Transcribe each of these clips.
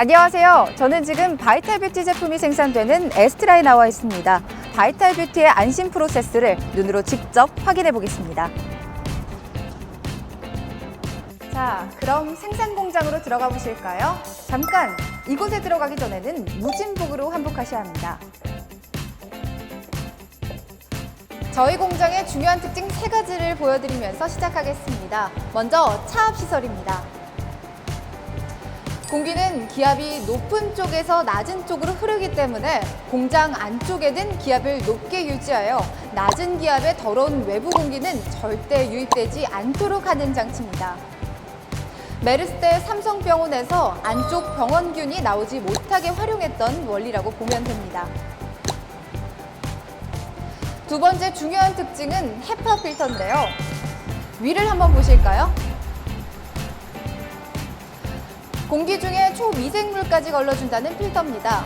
안녕하세요. 저는 지금 바이탈 뷰티 제품이 생산되는 에스트라에 나와 있습니다. 바이탈 뷰티의 안심 프로세스를 눈으로 직접 확인해 보겠습니다. 자, 그럼 생산 공장으로 들어가 보실까요? 잠깐 이곳에 들어가기 전에는 무진복으로 환복하셔야 합니다. 저희 공장의 중요한 특징 세 가지를 보여드리면서 시작하겠습니다. 먼저 차압 시설입니다. 공기는 기압이 높은 쪽에서 낮은 쪽으로 흐르기 때문에 공장 안쪽에는 기압을 높게 유지하여 낮은 기압의 더러운 외부 공기는 절대 유입되지 않도록 하는 장치입니다. 메르스대 삼성병원에서 안쪽 병원균이 나오지 못하게 활용했던 원리라고 보면 됩니다. 두 번째 중요한 특징은 헤파 필터인데요. 위를 한번 보실까요? 공기 중에 초미생물까지 걸러준다는 필터입니다.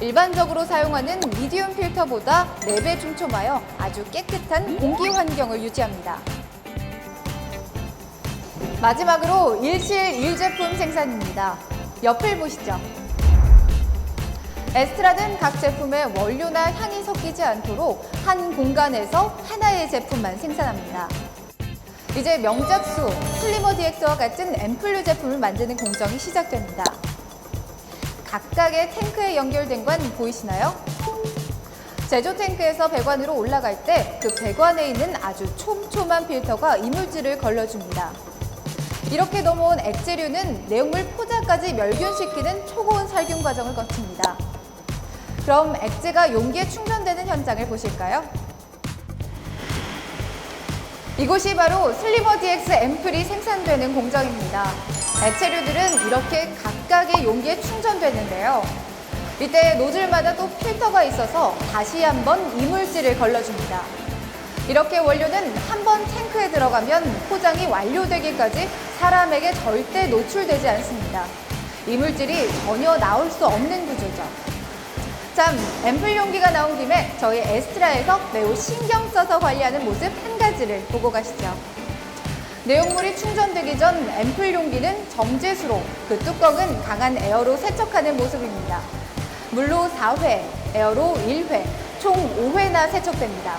일반적으로 사용하는 미디움 필터보다 4배 촘촘하여 아주 깨끗한 공기 환경을 유지합니다. 마지막으로 일실 일제품 생산입니다. 옆을 보시죠. 에스트라는 각 제품의 원료나 향이 섞이지 않도록 한 공간에서 하나의 제품만 생산합니다. 이제 명작수, 슬리머 DX와 같은 앰플류 제품을 만드는 공정이 시작됩니다. 각각의 탱크에 연결된 관 보이시나요? 제조 탱크에서 배관으로 올라갈 때 그 배관에 있는 아주 촘촘한 필터가 이물질을 걸러줍니다. 이렇게 넘어온 액체류는 내용물 포자까지 멸균시키는 초고온 살균 과정을 거칩니다. 그럼 액체가 용기에 충전되는 현장을 보실까요? 이곳이 바로 슬리머 DX 앰플이 생산되는 공장입니다. 액체류들은 이렇게 각각의 용기에 충전되는데요. 이때 노즐마다 또 필터가 있어서 다시 한번 이물질을 걸러줍니다. 이렇게 원료는 한 번 탱크에 들어가면 포장이 완료되기까지 사람에게 절대 노출되지 않습니다. 이물질이 전혀 나올 수 없는 구조죠. 참, 앰플 용기가 나온 김에 저희 에스트라에서 매우 신경 써서 관리하는 모습 한 가지를 보고 가시죠. 내용물이 충전되기 전 앰플 용기는 정제수로, 그 뚜껑은 강한 에어로 세척하는 모습입니다. 물로 4회, 에어로 1회, 총 5회나 세척됩니다.